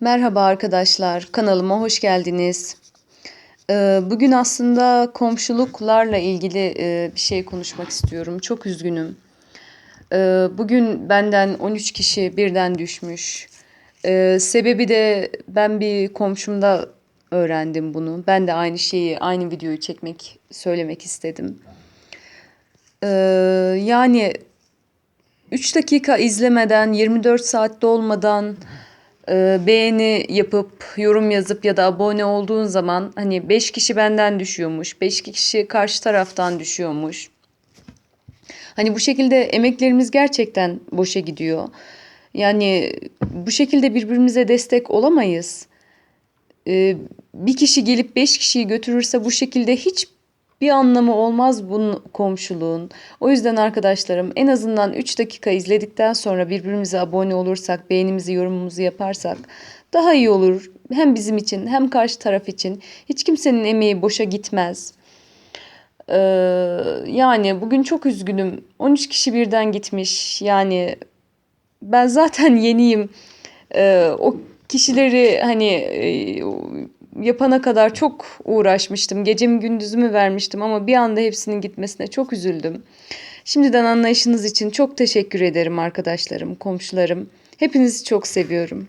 Merhaba arkadaşlar, kanalıma hoş geldiniz. Ee, Bugün aslında komşuluklarla ilgili e, bir şey konuşmak istiyorum. Çok üzgünüm. Ee, Bugün benden 13 kişi birden düşmüş. Ee, Sebebi de ben bir komşumda öğrendim bunu. Ben de aynı şeyi, aynı videoyu çekmek, söylemek istedim. Yani 3 dakika izlemeden, 24 saat dolmadan e, beğeni yapıp, yorum yazıp ya da abone olduğun zaman hani 5 kişi benden düşüyormuş, 5 kişi karşı taraftan düşüyormuş. Hani bu şekilde emeklerimiz gerçekten boşa gidiyor. Yani bu şekilde birbirimize destek olamayız. Ee, bir kişi gelip beş kişiyi götürürse bu şekilde hiç bir anlamı olmaz bunun komşuluğun. O yüzden arkadaşlarım en azından 3 dakika izledikten sonra birbirimize abone olursak, beğenimizi, yorumumuzu yaparsak daha iyi olur. Hem bizim için hem karşı taraf için. Hiç kimsenin emeği boşa gitmez. Ee, yani bugün çok üzgünüm. 13 kişi birden gitmiş. Yani ben zaten yeniyim. Ee, o kişileri hani e, yapana kadar çok uğraşmıştım. Gecemi gündüzümü vermiştim ama bir anda hepsinin gitmesine çok üzüldüm. Şimdiden anlayışınız için çok teşekkür ederim arkadaşlarım, komşularım. Hepinizi çok seviyorum.